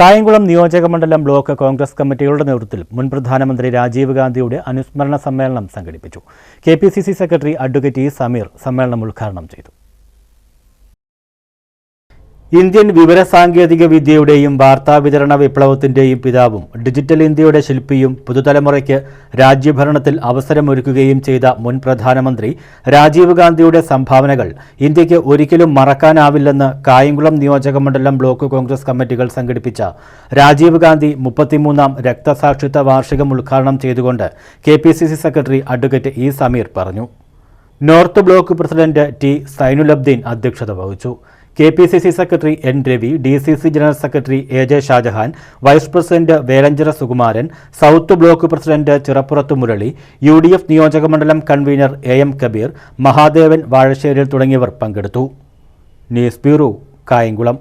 കായംകുളം നിയോജക മണ്ഡലം ബ്ലോക്ക് കോൺഗ്രസ് കമ്മിറ്റികളുടെ നേതൃത്വത്തിൽ മുൻ പ്രധാനമന്ത്രി രാജീവ് ഗാന്ധിയുടെ അനുസ്മരണ സമ്മേളനം സംഘടിപ്പിച്ചു. K secretary advocate E Sameer സമ്മേളനം ഉദ്ഘാടനം ചെയ്തു. ഇന്ത്യൻ വിവരസാങ്കേതിക വിദ്യയുടെയും വാർത്താവിതരണ വിപ്ലവത്തിന്റെയും പിതാവും ഡിജിറ്റൽ ഇന്ത്യയുടെ ശില്പിയും പുതുതലമുറയ്ക്ക് രാജ്യഭരണത്തിൽ അവസരമൊരുക്കുകയും ചെയ്ത മുൻ പ്രധാനമന്ത്രി രാജീവ് ഗാന്ധിയുടെ സംഭാവനകൾ ഇന്ത്യയ്ക്ക് ഒരിക്കലും മറക്കാനാവില്ലെന്ന് കായംകുളം നിയോജകമണ്ഡലം ബ്ലോക്ക് കോൺഗ്രസ് കമ്മിറ്റികൾ സംഘടിപ്പിച്ച രാജീവ് ഗാന്ധി മുപ്പത്തിമൂന്നാം രക്തസാക്ഷിത്വ വാർഷികം ഉദ്ഘാടനം ചെയ്തുകൊണ്ട് K secretary advocate E Sameer പറഞ്ഞു. North block president T Zainulabdeen അധ്യക്ഷത വഹിച്ചു. K P C C secretary N Ravi D C C general secretary A J Shahjahan vice president Velanchira Sukumaran south block president Chirappurathu Murali U D F നിയോജകമണ്ഡലം convener A M Kabeer Mahadevan Vazhasseril തുടങ്ങിയവർ പങ്കെടുത്തു. News bureau Kayamkulam.